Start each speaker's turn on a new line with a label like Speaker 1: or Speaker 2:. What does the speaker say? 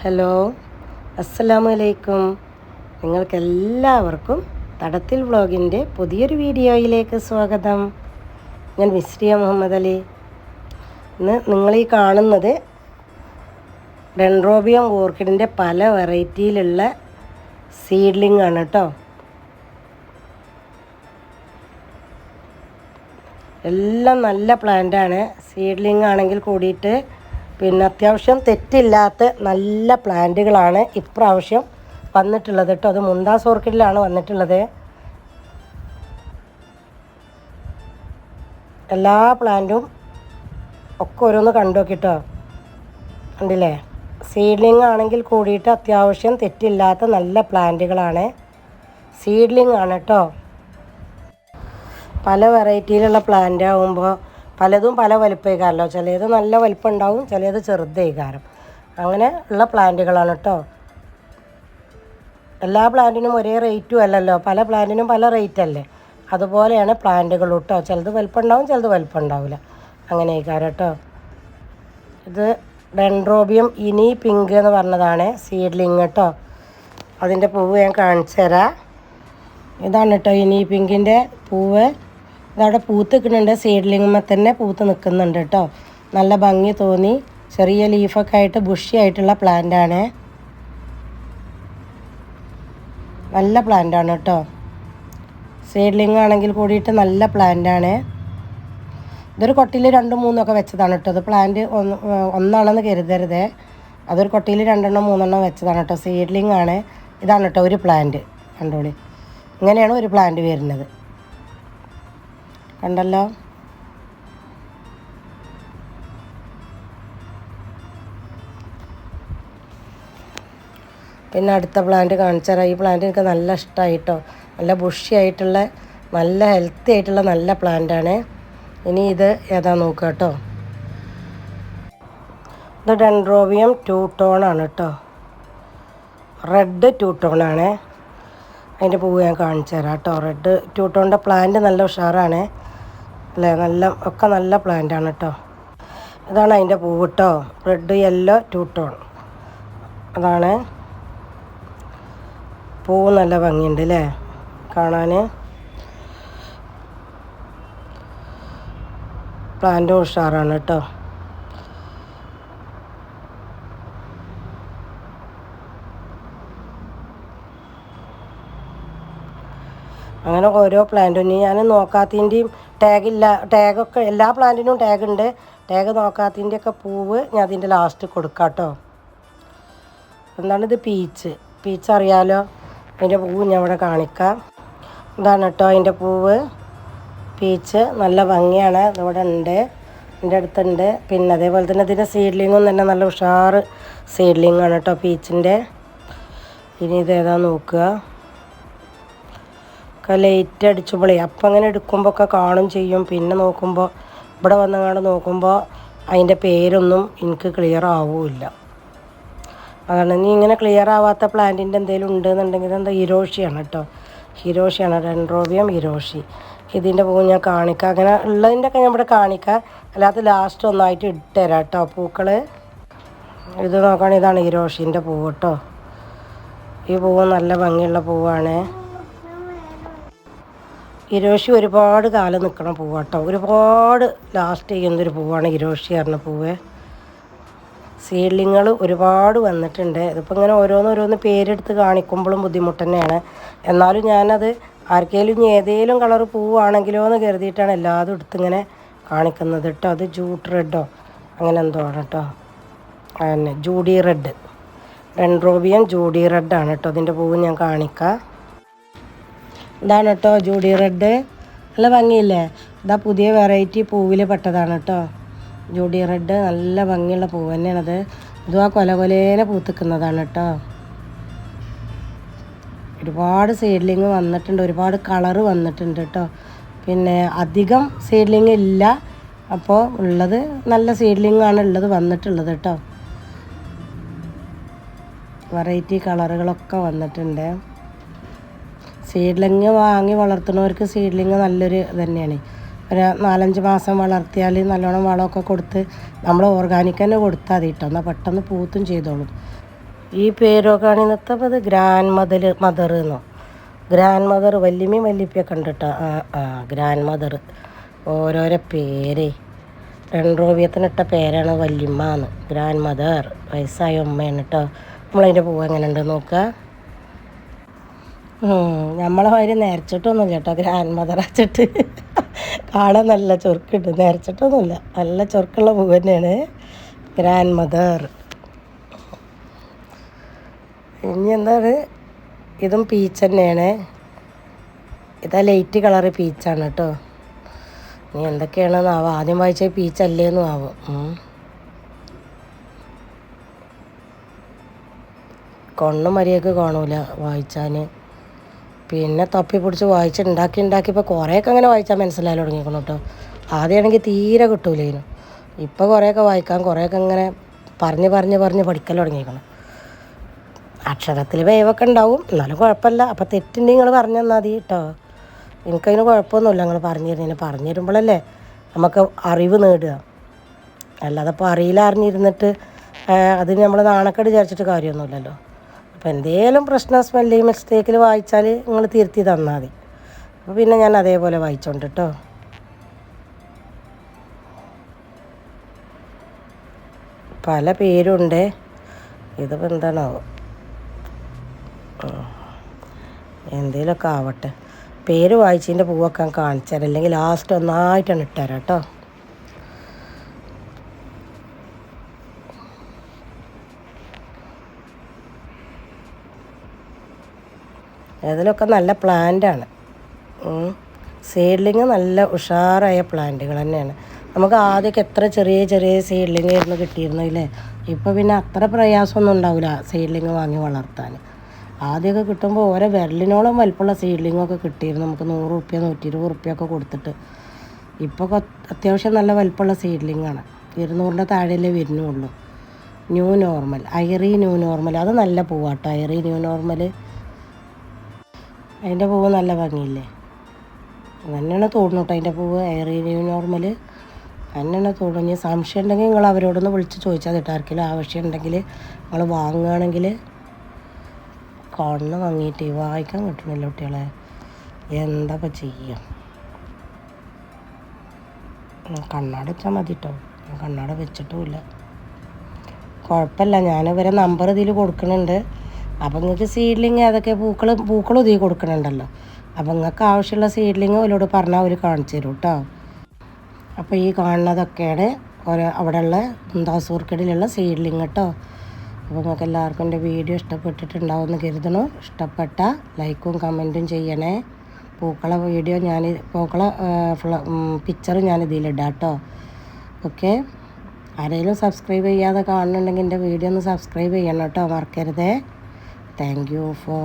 Speaker 1: Hello അസ്സലാമു അലൈക്കും നിങ്ങൾക്കെല്ലാവർക്കും തടത്തിൽ വ്ളോഗിന്റെ പുതിയൊരു വീഡിയോയിലേക്ക് സ്വാഗതം. ഞാൻ മിസ്രിയ മുഹമ്മദ് അലി. ഇന്ന് നിങ്ങളീ കാണുന്നത് ഡെൻറോബിയം ഓർക്കിഡിന്റെ പല വെറൈറ്റിയിലുള്ള സീഡ്ലിംഗ് ആണ് കേട്ടോ. എല്ലാം നല്ല പ്ലാന്റാണ്. സീഡ്ലിംഗ് ആണെങ്കിൽ കൂടിയിട്ട് പിന്നെ അത്യാവശ്യം തെറ്റില്ലാത്ത നല്ല പ്ലാന്റുകളാണ് ഇപ്രാവശ്യം വന്നിട്ടുള്ളത് കേട്ടോ. അത് മുന്താസ് ഓർക്കിഡിലാണ് വന്നിട്ടുള്ളത്. എല്ലാ പ്ലാന്റും ഒക്കെ ഓരോന്ന് കണ്ടു നോക്കിട്ടോ കണ്ടില്ലേ? സീഡ്ലിംഗ് ആണെങ്കിൽ കൂടിയിട്ട് അത്യാവശ്യം തെറ്റില്ലാത്ത നല്ല പ്ലാന്റുകളാണ്. സീഡ്ലിംഗ് ആണ് കേട്ടോ. പല വെറൈറ്റിയിലുള്ള പ്ലാന്റ് ആകുമ്പോൾ പലതും പല വലിപ്പമായിക്കാരല്ലോ ചിലത് നല്ല വലിപ്പം ഉണ്ടാവും ചിലത് ചെറുതായിക്കാരം അങ്ങനെ ഉള്ള പ്ലാന്റുകളാണ് കേട്ടോ എല്ലാ പ്ലാന്റിനും ഒരേ റേറ്റും അല്ലല്ലോ. പല പ്ലാന്റിനും പല റേറ്റ് അല്ലേ അതുപോലെയാണ് പ്ലാന്റുകൾ കേട്ടോ ചിലത് വലിപ്പം ഉണ്ടാവും ചിലത് വലിപ്പം ഉണ്ടാവില്ല അങ്ങനെ ആയിക്കാരം കേട്ടോ ഇത് ഡെൻഡ്രോബിയം ഇനി പിങ്ക് എന്ന് പറഞ്ഞതാണ് സീഡ്ലിങ് കേട്ടോ അതിന്റെ പൂവ് ഞാൻ കാണിച്ചു തരാം ഇതാണ് കേട്ടോ ഇനി പിങ്കിന്റെ പൂവ്. ഇതവിടെ പൂത്ത് നിൽക്കുന്നുണ്ട് സീഡ്ലിങ്ങുമ്പോൾ തന്നെ പൂത്ത് നിൽക്കുന്നുണ്ട് കേട്ടോ നല്ല ഭംഗി തോന്നി. ചെറിയ ലീഫൊക്കെ ആയിട്ട് ബുഷി ആയിട്ടുള്ള പ്ലാന്റാണ് നല്ല പ്ലാന്റാണ് കേട്ടോ സീഡ്ലിംഗ് ആണെങ്കിൽ കൂടിയിട്ട് നല്ല പ്ലാന്റാണ് ഇതൊരു കൊട്ടിയിൽ രണ്ടും മൂന്നൊക്കെ വെച്ചതാണ് കേട്ടോ അത് പ്ലാന്റ് ഒന്ന് ഒന്നാണെന്ന് കരുതരുതേ. അതൊരു കൊട്ടിയിൽ രണ്ടെണ്ണം മൂന്നെണ്ണം വെച്ചതാണ് കേട്ടോ സീഡ്ലിംഗ് ആണ്. ഇതാണ് കേട്ടോ ഒരു പ്ലാന്റ് കണ്ടോളി. ഇങ്ങനെയാണ് ഒരു പ്ലാന്റ് വരുന്നത്. കണ്ടല്ലോ? പിന്നെ അടുത്ത പ്ലാന്റ് കാണിച്ചു തരാം ഈ പ്ലാന്റ് എനിക്ക് നല്ല ഇഷ്ടമായിട്ടോ നല്ല ബുഷി ആയിട്ടുള്ള നല്ല ഹെൽത്തി ആയിട്ടുള്ള നല്ല പ്ലാന്റാണ് ഇനി ഇത് ഏതാ നോക്കുക കേട്ടോ? ഇത് ഡെൻഡ്രോബിയം ടൂ ടോൺ ആണ് കേട്ടോ. റെഡ് ടൂ ടോൺ ആണ്. അതിന്റെ പൂവ് ഞാൻ കാണിച്ചു തരാം കേട്ടോ. റെഡ് ട്യൂട്ടോണിന്റെ പ്ലാന്റ് നല്ല ഉഷാറാണ്. അല്ലേ? നല്ല ഒക്കെ നല്ല പ്ലാന്റ് ആണ് കേട്ടോ. ഇതാണ് അതിന്റെ പൂവ് കേട്ടോ. റെഡ് യെല്ലോ ട്യൂട്ടോൺ ടോൺ അതാണ്. പൂവ് നല്ല ഭംഗിയുണ്ട് അല്ലേ? കാണാൻ പ്ലാന്റും ഉഷാറാണ് കേട്ടോ. അങ്ങനെ ഓരോ പ്ലാന്റും ഞാൻ നോക്കാത്തതിന്റെയും ടാഗില്ല ടാഗൊക്കെ എല്ലാ പ്ലാന്റിനും ടാഗ് ഉണ്ട്. ടാഗ് നോക്കാത്തതിന്റെ ഒക്കെ പൂവ് ഞാൻ അതിന്റെ ലാസ്റ്റ് കൊടുക്കാം കേട്ടോ എന്താണിത് പീച്ച് പീച്ച് അറിയാലോ? അതിന്റെ പൂവ് ഞാൻ ഇവിടെ കാണിക്കാം. ഇതാണ് കേട്ടോ അതിന്റെ പൂവ്. പീച്ച് നല്ല ഭംഗിയാണ്. ഇതിവിടെ ഉണ്ട്. എന്റെ അടുത്തുണ്ട്. പിന്നെ അതേപോലെ തന്നെ ഇതിന്റെ സീഡ്ലിങ്ങും തന്നെ നല്ല ഉഷാറ് സീഡ്ലിങ്ങാണ് കേട്ടോ പീച്ചിന്റെ ഇനി ഇതേതാ നോക്കുക? ഒക്കെ ലൈറ്റ് പൊളി അപ്പം അങ്ങനെ എടുക്കുമ്പോൾ ഒക്കെ കാണും ചെയ്യും. പിന്നെ നോക്കുമ്പോൾ ഇവിടെ വന്നങ്ങാണ്ട് നോക്കുമ്പോൾ അതിന്റെ പേരൊന്നും എനിക്ക് ക്ലിയർ ആവില്ല. അതാണ് ഇനി ഇങ്ങനെ ക്ലിയർ ആവാത്ത പ്ലാന്റിന്റെ എന്തെങ്കിലും ഉണ്ടെന്നുണ്ടെങ്കിൽ എന്താ ഹിരോഷിയാണ് കേട്ടോ ഹിരോഷിയാണ് ഡെൻഡ്രോബിയം ഹിരോഷി. ഇതിന്റെ പൂ ഞാൻ കാണിക്കാം. അങ്ങനെ ഉള്ളതിന്റെ ഒക്കെ ഞാൻ ഇവിടെ കാണിക്കാം. അല്ലാതെ ലാസ്റ്റ് ഒന്നായിട്ട് ഇട്ടുതരാം കേട്ടോ പൂക്കൾ ഇത് നോക്കുകയാണെങ്കിൽ ഇതാണ് ഹിരോഷിന്റെ പൂ കേട്ടോ ഈ പൂവ് നല്ല ഭംഗിയുള്ള പൂവാണ്. ഇരോഷി ഒരുപാട് കാലം നിൽക്കണ പൂവാട്ടോ. ഒരുപാട് ലാസ്റ്റ് ചെയ്യുന്നൊരു പൂവാണ് ഇരോഷി പറഞ്ഞ പൂവ്. സീഡ്ലിങ്ങൾ ഒരുപാട് വന്നിട്ടുണ്ട്. ഇതിപ്പോൾ ഇങ്ങനെ ഓരോന്നോരോന്ന് പേരെടുത്ത് കാണിക്കുമ്പോഴും ബുദ്ധിമുട്ട് തന്നെയാണ്. എന്നാലും ഞാനത് ആർക്കെങ്കിലും ഏതെങ്കിലും കളർ പൂവാണെങ്കിലോ എന്ന് കരുതിയിട്ടാണ് എല്ലാതും എടുത്തിങ്ങനെ കാണിക്കുന്നത് കേട്ടോ അത് ജൂട്ട് റെഡോ അങ്ങനെ എന്തോ ആണ് കേട്ടോ അതന്നെ Judy red. Dendrobium Judy red ആണ് കേട്ടോ അതിന്റെ പൂവ് ഞാൻ കാണിക്കാം. ഇതാണ് കേട്ടോ ജൂഡി റെഡ്. നല്ല ഭംഗിയില്ലേ? ഇതാ പുതിയ വെറൈറ്റി പൂവിൽ പെട്ടതാണ് കേട്ടോ. ജൂഡി റെഡ് നല്ല ഭംഗിയുള്ള പൂവ് തന്നെയാണത്. ഇതും ആ കൊല കൊലേനെ പൂത്തിക്കുന്നതാണ് കേട്ടോ. ഒരുപാട് സീഡ്ലിങ് വന്നിട്ടുണ്ട് ഒരുപാട് കളറ് വന്നിട്ടുണ്ട് കേട്ടോ. പിന്നെ അധികം സീഡ്ലിങ് ഇല്ല. അപ്പോൾ ഉള്ളത് നല്ല സീഡ്ലിങ്ങാണ് ഉള്ളത് വന്നിട്ടുള്ളത് കേട്ടോ. വെറൈറ്റി കളറുകളൊക്കെ വന്നിട്ടുണ്ട്. സീഡ്ലിങ് വാങ്ങി വളർത്തുന്നവർക്ക് സീഡ്ലിങ് നല്ലൊരു തന്നെയാണ് ഒരു നാലഞ്ച് മാസം വളർത്തിയാൽ നല്ലോണം വളമൊക്കെ കൊടുത്ത് നമ്മൾ ഓർഗാനിക് തന്നെ കൊടുത്താൽ മതി കേട്ടോ എന്നാൽ പെട്ടെന്ന് പൂത്തും ചെയ്തോളും. ഈ പേരൊക്കെയാണ് ഇന്നത്തെ അത് ഗ്രാൻഡ് മദർ മദർ എന്നോ ഗ്രാൻഡ് മദർ വല്യമ്മയും വല്യപ്പിയൊക്കെ ഉണ്ട് കേട്ടോ ആ ആ ഗ്രാൻഡ് മദർ ഓരോരോ പേര്. രണ്ടോവിയത്തിനിട്ട പേരാണ് വല്യമ്മ എന്ന് ഗ്രാൻഡ് മദർ വയസ്സായ ഉമ്മയാണ് കേട്ടോ നമ്മളതിന്റെ പൂവ് എങ്ങനെ നോക്കുക നമ്മളെ മാതിരി നേരച്ചിട്ടൊന്നുമില്ല കേട്ടോ. ഗ്രാൻഡ് മദർ അച്ചിട്ട് കാണാൻ നല്ല ചൊറുക്കുണ്ട്. നേരച്ചിട്ടൊന്നുമില്ല നല്ല ചൊറുക്കുള്ള പൂവ് തന്നെയാണ് ഗ്രാൻഡ് മദർ ഇനി എന്താണ്? ഇതും പീച്ച് തന്നെയാണ്. ഇതാ ലൈറ്റ് കളറ് പീച്ചാണ് കേട്ടോ. ഇനി എന്തൊക്കെയാണെന്ന് ആവും. ആദ്യം വായിച്ച പീച്ചല്ലേ എന്നും ആവും. കൊണ്ണും മരിയൊക്കെ കാണൂല വായിച്ചാൽ പിന്നെ തപ്പി പിടിച്ച് വായിച്ച് ഉണ്ടാക്കി ഉണ്ടാക്കിയപ്പോൾ കുറേയൊക്കെ അങ്ങനെ വായിച്ചാൽ മനസ്സിലായി തുടങ്ങിക്കണം കേട്ടോ ആദ്യമാണെങ്കിൽ തീരെ കിട്ടൂലേനു. ഇപ്പോൾ കുറേയൊക്കെ വായിക്കാൻ കുറേയൊക്കെ ഇങ്ങനെ പറഞ്ഞ് പറഞ്ഞ് പറഞ്ഞ് പഠിക്കൽ തുടങ്ങിയിരിക്കണം അക്ഷരത്തിൽ വേവൊക്കെ ഉണ്ടാവും എന്നാലും കുഴപ്പമില്ല അപ്പോൾ തെറ്റുണ്ടെങ്കിൽ നിങ്ങൾ പറഞ്ഞു തന്നാൽ മതി കേട്ടോ എനിക്കതിന് കുഴപ്പമൊന്നുമില്ല നിങ്ങൾ പറഞ്ഞു തരുന്നതിന് പറഞ്ഞു തരുമ്പോഴല്ലേ നമുക്ക് അറിവ് നേടുക അല്ലാതെ ഇപ്പോൾ അറിയില്ല അറിഞ്ഞിരുന്നിട്ട് അതിന് നമ്മൾ നാണക്കേട് വിചാരിച്ചിട്ട് കാര്യമൊന്നുമില്ലല്ലോ അപ്പോൾ എന്തേലും പ്രശ്നം സ്മെല്ലി മിസ്റ്റേക്കിൽ വായിച്ചാൽ നിങ്ങൾ തിരുത്തി തന്നാൽ മതി. അപ്പോൾ പിന്നെ ഞാൻ അതേപോലെ വായിച്ചോണ്ട് കേട്ടോ പല പേരുണ്ട്. ഇതിപ്പോൾ എന്താണാവോ? എന്തേലൊക്കെ ആവട്ടെ. പേര് വായിച്ചതിന്റെ പൂവൊക്കെ കാണിച്ചാൽ അല്ലെങ്കിൽ ലാസ്റ്റ് ഒന്നായിട്ടാണ് ഇട്ടുതരാം കേട്ടോ അതിലൊക്കെ നല്ല പ്ലാന്റാണ്. സീഡ്ലിങ് നല്ല ഉഷാറായ പ്ലാന്റുകൾ തന്നെയാണ്. നമുക്ക് ആദ്യമൊക്കെ എത്ര ചെറിയ ചെറിയ സീഡ്ലിങ് ആയിരുന്നു കിട്ടിയിരുന്നില്ലേ ഇപ്പോൾ പിന്നെ അത്ര പ്രയാസമൊന്നും ഉണ്ടാവില്ല സീഡ്ലിങ് വാങ്ങി വളർത്താൻ. ആദ്യമൊക്കെ കിട്ടുമ്പോൾ ഓരോ വിരലിനോളം വലിപ്പമുള്ള സീഡ്ലിങ്ങൊക്കെ കിട്ടിയിരുന്നു. നമുക്ക് നൂറ് റുപ്യ നൂറ്റി ഇരുപത് റുപ്യ ഒക്കെ കൊടുത്തിട്ട്. ഇപ്പോൾ അത്യാവശ്യം നല്ല വലിപ്പമുള്ള സീഡ്ലിങ്ങാണ് ഇരുന്നൂറിന്റെ താഴെയല്ലേ വരുന്നുള്ളൂ. ന്യൂ നോർമൽ ഐറി ന്യൂ നോർമൽ. അത് നല്ല പൂവാട്ടോ. ഐറി ന്യൂ നോർമൽ അതിന്റെ പൂവ് നല്ല ഭംഗിയില്ലേ? തന്നെയാണ് തോന്നുന്നു അതിന്റെ പൂവ്. ഏറിയ നോർമൽ തന്നെയാണ് തോന്നുന്നു ഇനി സംശയം ഉണ്ടെങ്കിൽ നിങ്ങൾ അവരോടൊന്ന് വിളിച്ച് ചോദിച്ചാൽ കേട്ടോ ആർക്കെങ്കിലും ആവശ്യം ഉണ്ടെങ്കിൽ നിങ്ങൾ വാങ്ങുകയാണെങ്കിൽ കണ്ണ് വാങ്ങിയിട്ട് വായിക്കാൻ കിട്ടണില്ല കുട്ടികളെ. എന്താ ഇപ്പം ചെയ്യുക? കണ്ണാട വെച്ചാൽ മതി കേട്ടോ കണ്ണാട വെച്ചിട്ടുമില്ല കുഴപ്പമില്ല. ഞാൻ ഇവരെ നമ്പർ ഇതിൽ കൊടുക്കുന്നുണ്ട്. അപ്പം നിങ്ങൾക്ക് സീഡ്ലിങ് അതൊക്കെ പൂക്കൾ പൂക്കൾ ഉതി കൊടുക്കണുണ്ടല്ലോ. അപ്പം നിങ്ങൾക്ക് ആവശ്യമുള്ള സീഡ്ലിങ് അവരോട് പറഞ്ഞാൽ അവർ കാണിച്ചു തരും കേട്ടോ അപ്പോൾ ഈ കാണുന്നതൊക്കെയാണ് ഓരോ അവിടെയുള്ള ദാസൂർക്കടിയിലുള്ള സീഡ്ലിങ് കേട്ടോ അപ്പോൾ നിങ്ങൾക്ക് എല്ലാവർക്കും എന്റെ വീഡിയോ ഇഷ്ടപ്പെട്ടിട്ടുണ്ടാവുമെന്ന് കരുതണു ഇഷ്ടപ്പെട്ട ലൈക്കും കമന്റും ചെയ്യണേ. പൂക്കളെ വീഡിയോ ഞാൻ പൂക്കള പിക്ചർ ഞാൻ ഇതിലിടാം കേട്ടോ ഓക്കെ ആരെങ്കിലും സബ്സ്ക്രൈബ് ചെയ്യാതെ കാണുന്നുണ്ടെങ്കിൽ എന്റെ വീഡിയോ ഒന്ന് സബ്സ്ക്രൈബ് ചെയ്യണം കേട്ടോ മറക്കരുതേ. Thank you for